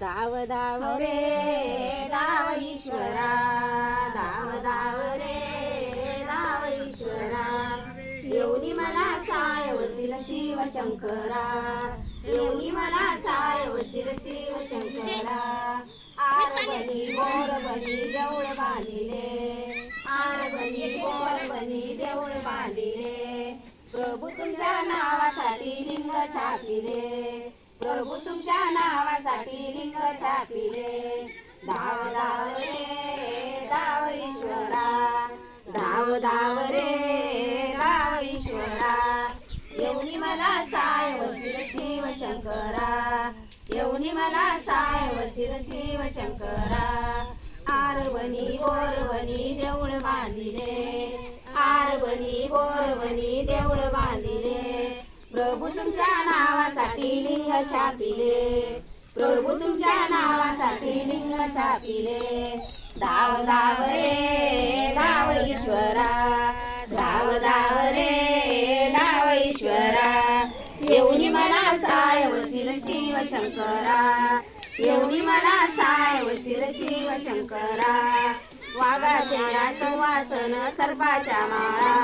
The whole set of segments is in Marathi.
धाव धाव रे धाव ईश्वरा. धाव धाव रे धाव ईश्वरा. येऊनी मला साय वसील शिव शंकरा. येऊनी मला साय वसील शिव शंकरा. आर बनी बोर बनी देऊळ बांधिले. आर बनी बोर बनी देऊळ बांधिले. प्रभू तुमच्या नावासाठी लिंग छापिले. प्रभू लिंग छापिले धाव धाव रे धाव ईश्वरा. धाव धाव रे धाव ईश्वरा. येऊनी मला साय वसील शिव शंकरा. येऊनी मला साय वसील शिव शंकरा. आरवणी बोरवणी देऊळ बांधिले. आरवणी बोरवणी देऊळ बांधिले. प्रभू तुमच्या नावासाठी लिंग छापिले. प्रभू तुमच्या नावासाठी लिंग छापिले. धाव धाव रे धाव ईश्वरा. धाव धाव रे धाव ईश्वरा. येऊनी मला साय वसील शिव शंकरा. येऊनी मला साय वसील शिव शंकरा. वाघाचे या सुवासन सर्पाच्या माळा.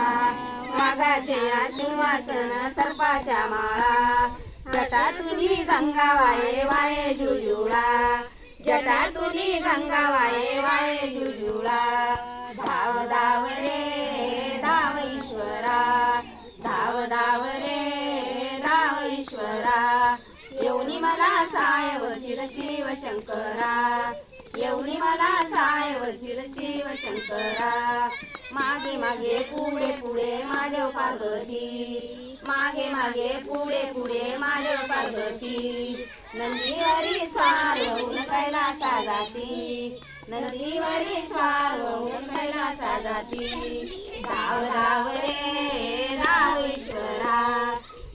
वाघाचे या सिंहासन सर्पाच्या माळा. जटातुनी गंगा वाये वाये जुजुळा. जटातुनी गंगा वाये वाये जुजुळा. धाव धाव रे धाव ईश्वरा धाव धाव रे धाव ईश्वरा येऊनी मला साय वशील शिव शंकरा. येऊनी मला साय वशील शिव शंकरा. मागे मागे पुढे पुढे माझ्या पार्वती. मागे मागे पुढे पुढे माझे पार्वती. नंदीवरी स्वार होऊन कैलासा जाती. नंदीवरी स्वार होऊन कैलासा जाती. धाव धाव रे धाव ईश्वरा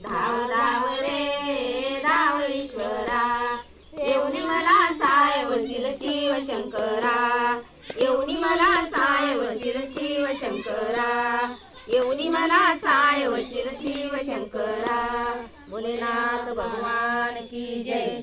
धाव धाव रे धाव ईश्वरा येऊनी मला साय वसील शिव शंकरा. येऊनी मला साय वसील शिव शंकरा. येऊनी मला साय शिर शिव शंकरा. भोलेनाथ भगवान की जय.